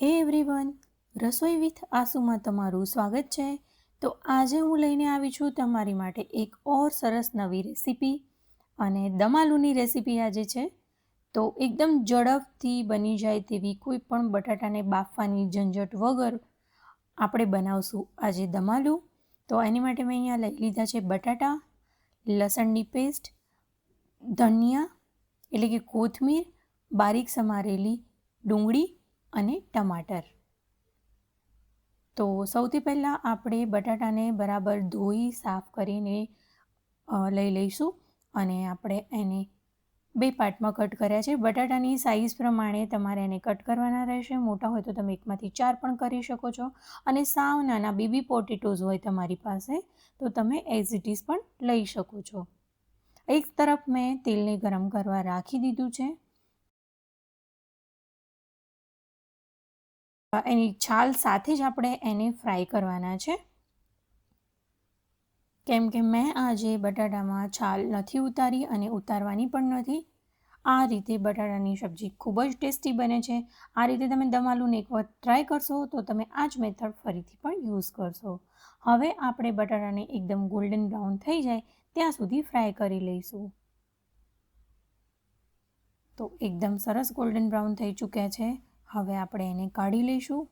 હે એવરીવન, રસોઈ વિથ આસુમાં તમારું સ્વાગત છે. તો આજે હું લઈને આવી છું તમારી માટે એક ઓર સરસ નવી રેસીપી અને દમાલુની રેસીપી આજે છે. તો એકદમ ઝડપથી બની જાય તેવી કોઈ પણ બટાટાને બાફવાની ઝંઝટ વગર આપણે બનાવશું આજે દમાલું. તો એની માટે મેં અહીંયા લઈ લીધા છે બટાટા, લસણની પેસ્ટ, ધનિયા એટલે કે કોથમીર, બારીક સમારેલી ડુંગળી અને ટમાટર. તો સૌથી પહેલાં આપણે બટાટાને બરાબર ધોઈ સાફ કરીને લઈ લઈશું અને આપણે એને બે પાર્ટમાં કટ કર્યા છે. બટાટાની સાઇઝ પ્રમાણે તમારે એને કટ કરવાના રહેશે. મોટા હોય તો તમે એકમાંથી ચાર પણ કરી શકો છો. અને સાવ નાના બેબી પોટેટોઝ હોય તમારી પાસે, તો તમે એઝ ઇટ ઇઝ પણ લઈ શકો છો. એક તરફ મેં તેલને ગરમ કરવા રાખી દીધું છે. એની છાલ સાથે જ આપણે એને ફ્રાય કરવાના છે. કેમ કે મેં આજે બટાટામાં છાલ નથી ઉતારી અને ઉતારવાની પણ નથી. આ રીતે બટાટાની સબ્જી ખૂબ જ ટેસ્ટી બને છે. આ રીતે તમે દમાલુને એક વખત ટ્રાય કરશો તો તમે આ જ મેથડ ફરીથી પણ યુઝ કરશો. હવે આપણે બટાટાને એકદમ ગોલ્ડન બ્રાઉન થઈ જાય ત્યાં સુધી ફ્રાય કરી લઈશું. તો એકદમ સરસ ગોલ્ડન બ્રાઉન થઈ ચૂક્યા છે. હવે આપણે એને કાઢી લઈશું.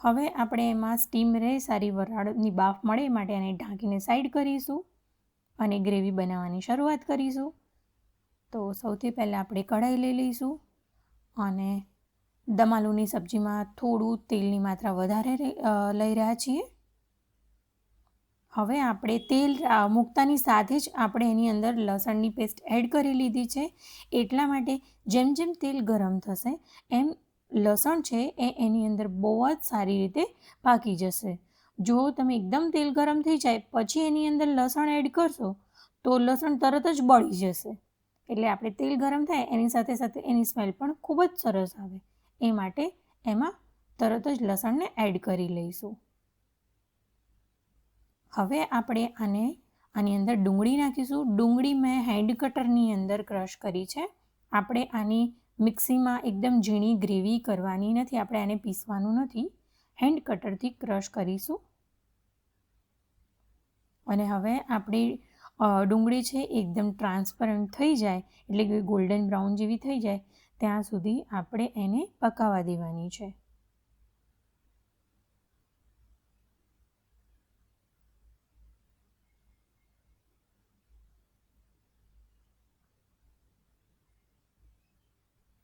હવે આપણે એમાં સ્ટીમ રહે સારી વરાળની બાફ મળે માટે એને ઢાંકીને સાઈડ કરીશું અને ગ્રેવી બનાવવાની શરૂઆત કરીશું. તો સૌથી પહેલાં આપણે કઢાઈ લઈ લઈશું અને દમાલુની સબ્જીમાં થોડું તેલની માત્રા વધારે લઈ રહ્યા છીએ. હવે આપણે તેલ મૂકતાની સાથે જ આપણે એની અંદર લસણની પેસ્ટ એડ કરી લીધી છે. એટલા માટે જેમ જેમ તેલ ગરમ થશે, એમ લસણ છે એ એની અંદર બહુ જ સારી રીતે પાકી જશે. જો તમે એકદમ તેલ ગરમ થઈ જાય, પછી એની અંદર લસણ એડ કરશો, તો લસણ તરત જ બળી જશે. એટલે આપણે તેલ ગરમ થાય, એની સાથે સાથે એની સ્મેલ પણ ખૂબ જ સરસ આવે. એ માટે એમાં તરત જ લસણને એડ કરી લઈશું. હવે આપણે આને, આની અંદર ડુંગળી નાખીશું. ડુંગળી મેં હેન્ડ કટરની અંદર ક્રશ કરી છે. આપણે આની મિક્સીમાં એકદમ ઝીણી ગ્રેવી કરવાની નથી, આપણે આને પીસવાનું નથી. હેન્ડ કટરથી ક્રશ કરીશું. અને હવે આપણી ડુંગળી છે એકદમ ટ્રાન્સપરન્ટ થઈ જાય, એટલે કે ગોલ્ડન બ્રાઉન જેવી થઈ જાય. ત્યાં સુધી આપણે એને પકાવવા દેવાની છે.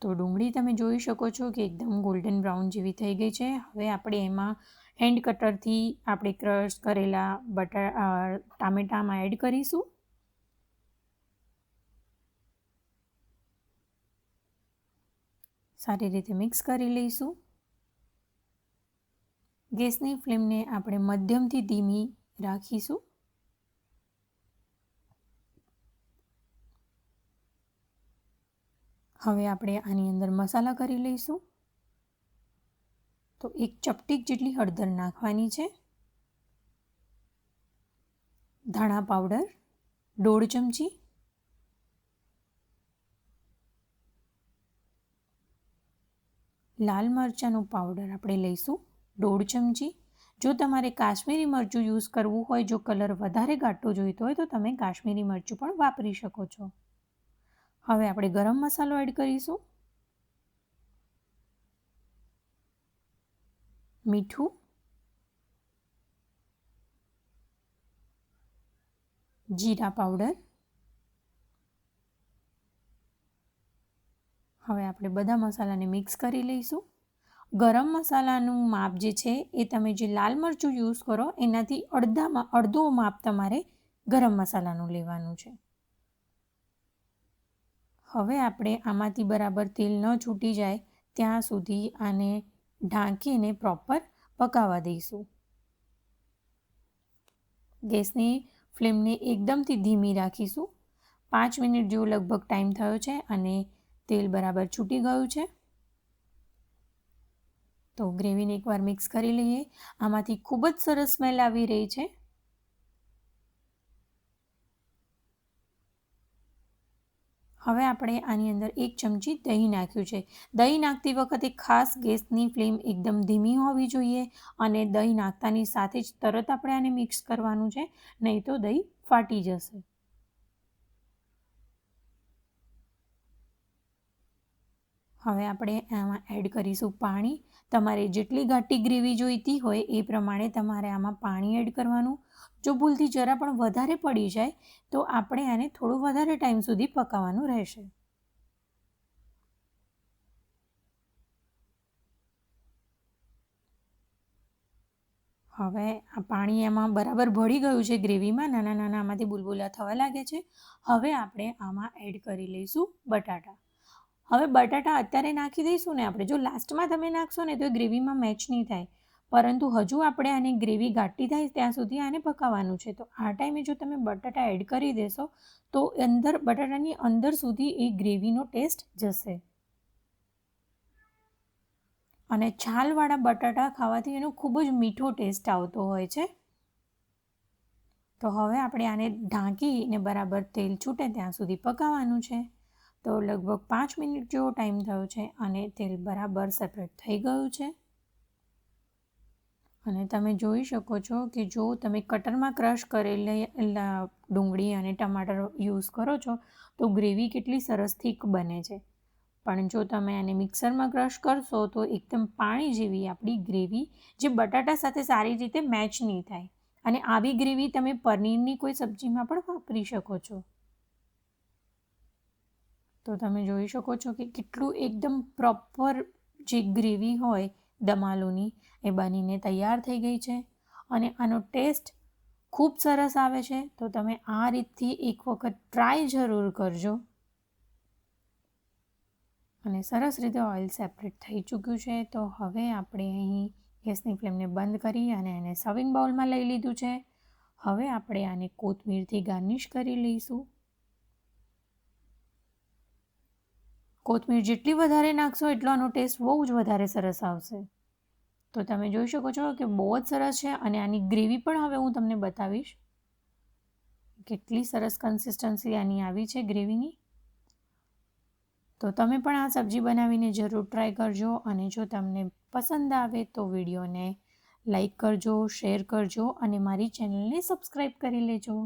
તો ડુંગળી તમે જોઈ શકો છો કે એકદમ ગોલ્ડન બ્રાઉન જેવી થઈ ગઈ છે. હવે આપણે એમાં હેન્ડ કટરથી આપણે ક્રશ કરેલા બટા ટામેટામાં એડ કરીશું. સારી રીતે મિક્સ કરી લઈશું. ગેસની ફ્લેમને આપણે મધ્યમથી ધીમી રાખીશું. હવે આપણે આની અંદર મસાલા કરી લઈશું. તો એક ચપટીક જેટલી હળદર નાખવાની છે. ધાણા પાવડર, દોઢ ચમચી. લાલ મરચાંનું પાવડર આપણે લઈશું, દોઢ ચમચી. જો તમારે કાશ્મીરી મરચું યુઝ કરવું હોય, જો કલર વધારે ઘાટો જોઈતો હોય, તો તમે કાશ્મીરી મરચું પણ વાપરી શકો છો. હવે આપણે ગરમ મસાલો એડ કરીશું. મીઠું. જીરા પાવડર. હવે આપણે બધા મસાલાને મિક્સ કરી લઈશું. ગરમ મસાલાનું માપ જે છે એ તમે જે લાલ મરચું યુઝ કરો, એનાથી અડધામાં અડધો માપ તમારે ગરમ મસાલાનું લેવાનું છે. હવે આપણે આમાંથી બરાબર તેલ ન છૂટી જાય ત્યાં સુધી આને ઢાંકીને પ્રોપર પકાવવા દઈશું. ગેસની ફ્લેમને એકદમથી ધીમી રાખીશું. પાંચ મિનિટ જેવો લગભગ ટાઈમ થયો છે અને તેલ બરાબર છૂટી ગયું છે. તો ગ્રેવીને એકવાર મિક્સ કરી લઈએ. આમાંથી ખૂબ જ સરસ સ્મેલ આવી રહી છે. હવે આપણે આની અંદર એક ચમચી દહીં નાખ્યું છે. દહીં નાખતી વખતે ખાસ ગેસની ફ્લેમ એકદમ ધીમી હોવી જોઈએ અને દહીં નાખતાની સાથે જ તરત આપણે આને મિક્સ કરવાનું છે, નહીં તો દહીં ફાટી જશે. હવે આપણે આમાં એડ કરીશું પાણી. તમારે જેટલી ઘાટી ગ્રેવી જોઈતી હોય એ પ્રમાણે તમારે આમાં પાણી એડ કરવાનું. જો ભૂલથી જરા પણ વધારે પડી જાય, તો આપણે આને થોડું વધારે ટાઈમ સુધી પકાવવાનું રહેશે. હવે આ પાણી એમાં બરાબર ભળી ગયું છે ગ્રેવીમાં. નાના નાના આમાંથી બુલબુલા થવા લાગે છે. હવે આપણે આમાં એડ કરી લઈશું બટાટા. હવે બટાટા અત્યારે નાખી દઈશું ને આપણે. જો લાસ્ટમાં તમે નાખશો ને તો એ ગ્રેવીમાં મેચ નહીં થાય. પરંતુ હજુ આપણે આને ગ્રેવી ઘાટી થાય ત્યાં સુધી આને પકાવવાનું છે. તો આ ટાઈમે જો તમે બટાટા એડ કરી દેશો, તો અંદર બટાટાની અંદર સુધી એ ગ્રેવીનો ટેસ્ટ જશે. અને છાલવાળા બટાટા ખાવાથી એનો ખૂબ જ મીઠો ટેસ્ટ આવતો હોય છે. તો હવે આપણે આને ઢાંકીને બરાબર તેલ છૂટે ત્યાં સુધી પકાવવાનું છે. તો લગભગ પાંચ મિનિટ જેવો ટાઈમ થયો છે અને તેલ બરાબર સેપરેટ થઈ ગયું છે. અને તમે જોઈ શકો છો કે જો તમે કટરમાં ક્રશ કરેલી ડુંગળી અને ટમાટર યુઝ કરો છો, તો ગ્રેવી કેટલી સરસ થીક બને છે. પણ જો તમે આને મિક્સરમાં ક્રશ કરશો, તો એકદમ પાણી જેવી આપણી ગ્રેવી, જે બટાટા સાથે સારી રીતે મેચ નહીં થાય. અને આવી ગ્રેવી તમે પનીરની કોઈ સબ્જીમાં પણ વાપરી શકો છો. તો તમે જોઈ શકો છો કે કેટલું એકદમ પ્રોપર જે ગ્રેવી હોય દમાલુની, એ બનીને તૈયાર થઈ ગઈ છે. અને આનો ટેસ્ટ ખૂબ સરસ આવે છે. તો તમે આ રીતથી એક વખત ટ્રાય જરૂર કરજો. અને સરસ રીતે ઓઇલ સેપરેટ થઈ ચૂક્યું છે. તો હવે આપણે અહીં ગેસની ફ્લેમને બંધ કરી અને એને સર્વિંગ બાઉલમાં લઈ લીધું છે. હવે આપણે આને કોથમીરથી ગાર્નિશ કરી લઈશું. કોથમીર જેટલી વધારે નાખશો એટલો આનો ટેસ્ટ બહુ જ વધારે સરસ આવશે. તો તમે જોઈ શકો છો કે બહુ જ સરસ છે અને આની ગ્રેવી પણ હવે હું તમને બતાવીશ. કેટલી સરસ કન્સિસ્ટન્સી આની આવી છે ગ્રેવીની. તો તમે પણ આ સબ્જી બનાવીને જરૂર ટ્રાય કરજો અને જો તમને પસંદ આવે તો વિડીયોને લાઈક કરજો શેર કરજો અને મારી ચેનલને સબસ્ક્રાઈબ કરી લેજો.